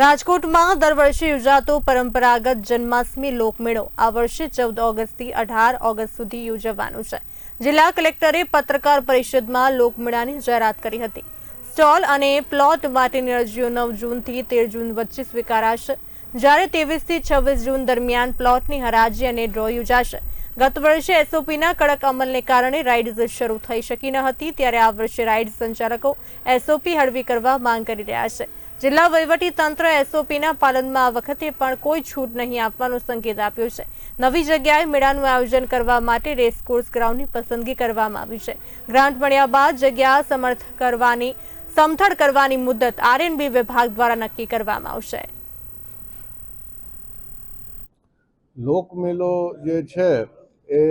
રાજકોટમાં દર વર્ષે યોજાતો પરંપરાગત જન્માષ્ટમી લોકમેળો આ વર્ષે ચૌદ ઓગસ્ટથી અઢાર ઓગસ્ટ સુધી યોજવાનો છે. જિલ્લા કલેક્ટરે પત્રકાર પરિષદમાં લોકમેળાની જાહેરાત કરી હતી. સ્ટોલ અને પ્લોટ માટેની અરજીઓ નવ જૂનથી તેર જૂન વચ્ચે સ્વીકારાશે. જ્યારે ત્રેવીસથી છવ્વીસ જૂન દરમિયાન પ્લોટની હરાજી અને ડ્રો યોજાશે. ગત વર્ષે એસઓપીના કડક અમલને કારણે રાઇડ્સ શરૂ થઈ શકી ન હતી, ત્યારે આ વર્ષે રાઇડ સંચાલકો એસઓપી હળવી કરવા માંગ કરી રહ્યા છે. જિલ્લા તંત્ર એસઓપીના પાલનમાં આ વખતે પણ કોઈ છૂટ નહીં આપવાનો સંકેત આપ્યો છે. નવી જગ્યાએ મેળાનું આયોજન કરવા માટે રેસકોર્સ ગ્રાઉન્ડની પસંદગી કરવામાં આવી છે. ગ્રાન્ટ મળ્યા બાદ જગ્યા સમર્થ કરવાની, સમથળ કરવાની મુદત આરએનબી વિભાગ દ્વારા નક્કી કરવામાં આવશે. લોકમેલો જે છે, એ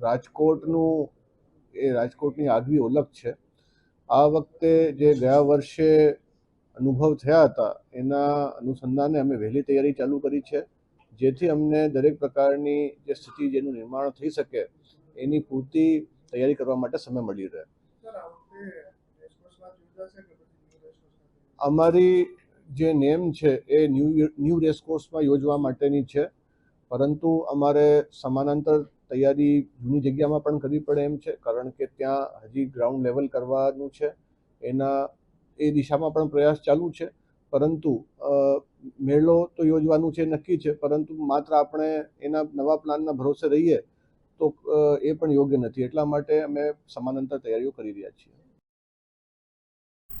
રાજકોટનું, એ રાજકોટની આગવી ઓળખ છે. આ વખતે જે ગયા વર્ષે અનુભવ થયા હતા એના અનુસંધાને અમે વહેલી તૈયારી ચાલુ કરી છે. જેથી અમને દરેક પ્રકારની જે સ્થિતિ જેનું નિર્માણ થઈ શકે એની પૂરતી તૈયારી કરવા માટે સમય મળી રહે. અમારી જે નેમ છે એ ન્યૂ ન્યૂ રેસકોર્સમાં યોજવા માટેની છે. પરંતુ અમારે સમાનાંતર તૈયારી જૂની જગ્યામાં પણ કરવી પડે એમ છે કારણ કે ત્યાં હજી ગ્રાઉન્ડ લેવલ કરવાનું છે. એના એ દિશામાં પણ પ્રયાસ ચાલુ છે. પરંતુ મેળો તો યોજવાનું છે, નક્કી છે. પરંતુ માત્ર આપણે એના નવા પ્લાનના ભરોસે રહીએ તો એ પણ યોગ્ય નથી. એટલા માટે અમે સમાનાંતર તૈયારીઓ કરી રહ્યા છીએ.